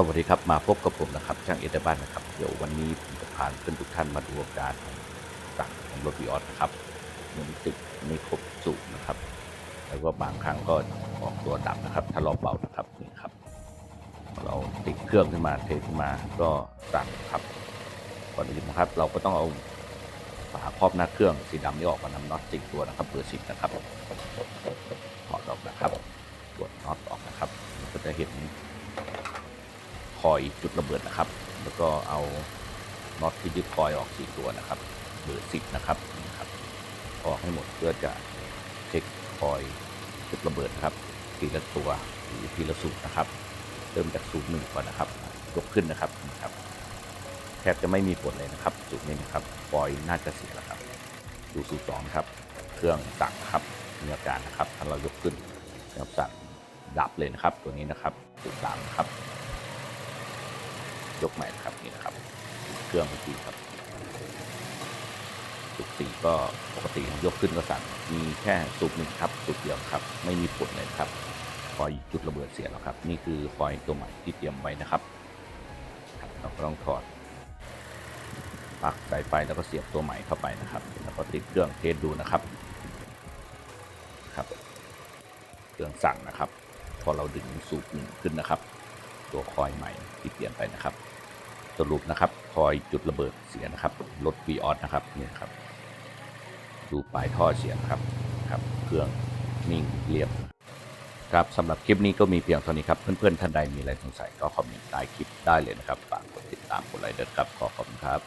สวัสดีครับ มาพบกับผมนะครับ ช่างเอเดบ้านนะครับ เดี๋ยววันนี้ผมจะพาเพื่อนทุกท่านมาดูอาการของสั่งของรถวีออสนะครับมันติดไม่ครบสูบนะครับ แล้วก็บางครั้งก็ออกตัวดับนะครับ ถ้ารอบเบานะครับนี่ครับเราติดเครื่องขึ้นมาเทขึ้นมาก็สั่งครับก่อนอื่นนะครับ เราก็ต้องเอาฝาครอบหน้าเครื่องสีดำนี้ออกมานำน็อตติดตัวนะครับเบอร์สิบนะครับถอดออกนะครับตรวจน็อตออกนะครับเราก็จะเห็น คอยจุดระเบิดนะครับ แล้วก็เอาน็อตที่ยึดคอยออกสี่ตัวนะครับเบอร์สิบนะครับนี่ครับออกให้หมดเพื่อจะเช็คคอยจุดระเบิดนะครับทีละตัวหรือทีละสูบนะครับ เริ่มจากสูบหนึ่งก่อนนะครับยกขึ้นนะครับนี่ครับแทบจะไม่มีผลเลยนะครับสูบนี้นะครับคอยน่าจะเสียแล้วครับดูสูบสองครับ เครื่องสั่งนะครับมีอาการนะครับถ้าเรายกขึ้นเครื่องสั่งดับเลยนะครับ ตัวนี้นะครับสูบสามครับ ยกใหม่นะครับนี่นะครับ เครื่องเมื่อกี้ครับสูบสี่ก็ปกติยกขึ้นก็สั่นมีแค่สูบหนึ่งครับสูบเดียวครับ ไม่มีผลเลยครับคอยจุดระเบิดเสียแล้วครับ นี่คือคอยตัวใหม่ที่เตรียมไว้นะครับเราก็ต้องถอดปลั๊กสายไฟแล้วก็เสียบตัวใหม่เข้าไปนะครับ แล้วก็ติดเครื่องเทสดูนะครับครับ เครื่องสั่งนะครับ พอเราดึงสูบหนึ่งขึ้นนะครับ ตัวคอยใหม่ที่เปลี่ยนไปนะครับ สรุปนะครับคอยจุดระเบิดเสียนะครับรถวีออสนะครับเนี่ยครับ ดูปลายท่อเสียงครับครับ เครื่องนิ่งเรียบครับสำหรับคลิปนี้ก็มีเพียงเท่านี้ครับ เพื่อนๆท่านใดมีอะไรสงสัยก็คอมเมนต์ใต้คลิปได้เลยนะครับฝากกดติดตามกดไลค์ด้วยครับขอขอบคุณครับ